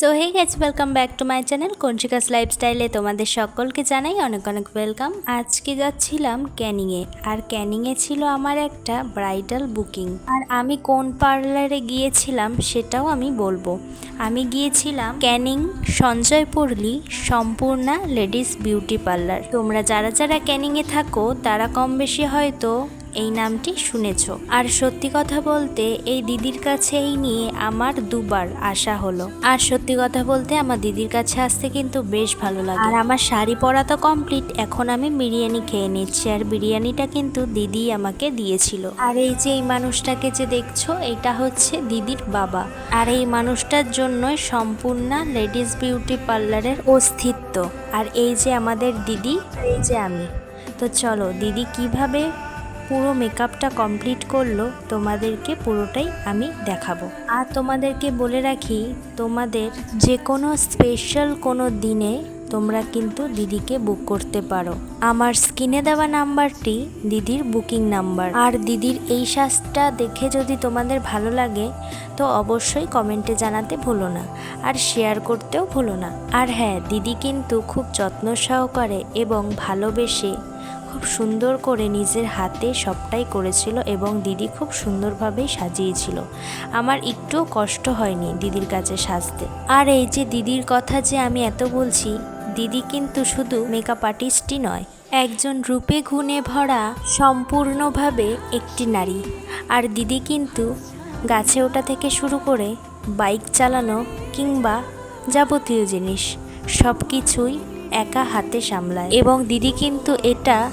So hey guys welcome back to my channel কঞ্চিকাস লাইফস্টাইলে তোমাদের সকলকে জানাই অনেক অনেক ওয়েলকাম আজকে যাচ্ছিলাম ক্যানিংয়ে, আর ক্যানিংয়ে ছিল আমার একটা ব্রাইডাল বুকিং আর আমি কোন পার্লারে গিয়েছিলাম সেটাও আমি বলব। আমি গিয়েছিলাম ক্যানিং সঞ্জয় পড়লি সম্পূর্ণা লেডিস বিউটি পার্লার তোমরা যারা যারা ক্যানিংয়ে থাকো, তারা কম বেশি হয়তো এই নামটি শুনেছ। আর সত্যি কথা বলতে, এই দিদির কাছেই নিয়ে আমার দুবার আসা হলো। আর সত্যি কথা বলতে, আমার দিদির কাছে আসতে কিন্তু বেশ ভালো লাগে। আর আমার শাড়ি পরা তো কমপ্লিট এখন আমি বিরিয়ানি খেয়ে নিচ্ছি। আর বিরিয়ানিটা কিন্তু দিদি আমাকে দিয়েছিল। আর এই যে এই মানুষটাকে যে দেখছ, এটা হচ্ছে দিদির বাবা। আর এই মানুষটার জন্যই সম্পূর্ণ লেডিস বিউটি পার্লারের অস্তিত্ব। আর এই যে আমাদের দিদি এই যে আমি। তো চলো, দিদি কীভাবে পুরো মেকআপটা কমপ্লিট করল, তোমাদেরকে পুরোটাই আমি দেখাবো। আর তোমাদেরকে বলে রাখি, তোমাদের যে কোনো স্পেশাল কোনো দিনে তোমরা কিন্তু দিদিকে বুক করতে পারো। আমার স্ক্রিনে দেওয়া নাম্বারটি দিদির বুকিং নাম্বার। আর দিদির এই সাজটা দেখে যদি তোমাদের ভালো লাগে, তো অবশ্যই কমেন্টে জানাতে ভুলো না, আর শেয়ার করতেও ভুলো না। আর হ্যাঁ দিদি কিন্তু খুব যত্ন সহকারে এবং ভালোবেসে খুব সুন্দর করে নিজের হাতে সবটাই করেছিল এবং দিদি খুব সুন্দরভাবেই সাজিয়েছিল। আমার একটুও কষ্ট হয়নি দিদির কাছে সাজতে। আর এই যে দিদির কথা যে আমি এত বলছি, দিদি কিন্তু শুধু মেকআপ আর্টিস্টই নয়, একজন রূপে গুণে ভরা, সম্পূর্ণভাবে একটি নারী। আর দিদি কিন্তু গাছে ওঠা থেকে শুরু করে বাইক চালানো কিংবা যাবতীয় জিনিস সব কিছুই একা হাতে সামলায়। এবং দিদি কিন্তু এটা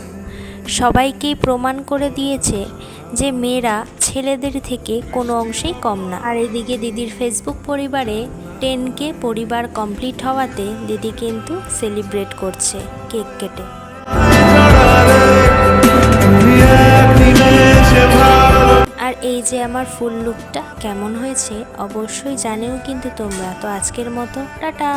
সবাইকেই প্রমাণ করে দিয়েছে যে মেয়েরা ছেলেদের থেকে কোনো অংশেই কম না। আর এদিকে দিদির ফেসবুক পরিবারে টেন কে পরিবার কমপ্লিট হওয়াতে দিদি কিন্তু সেলিব্রেট করছে কেক কেটে। আর এই যে আমার ফুল লুকটা কেমন হয়েছে, অবশ্যই জানেও কিন্তু তোমরা। তো আজকের মতো, টাটা!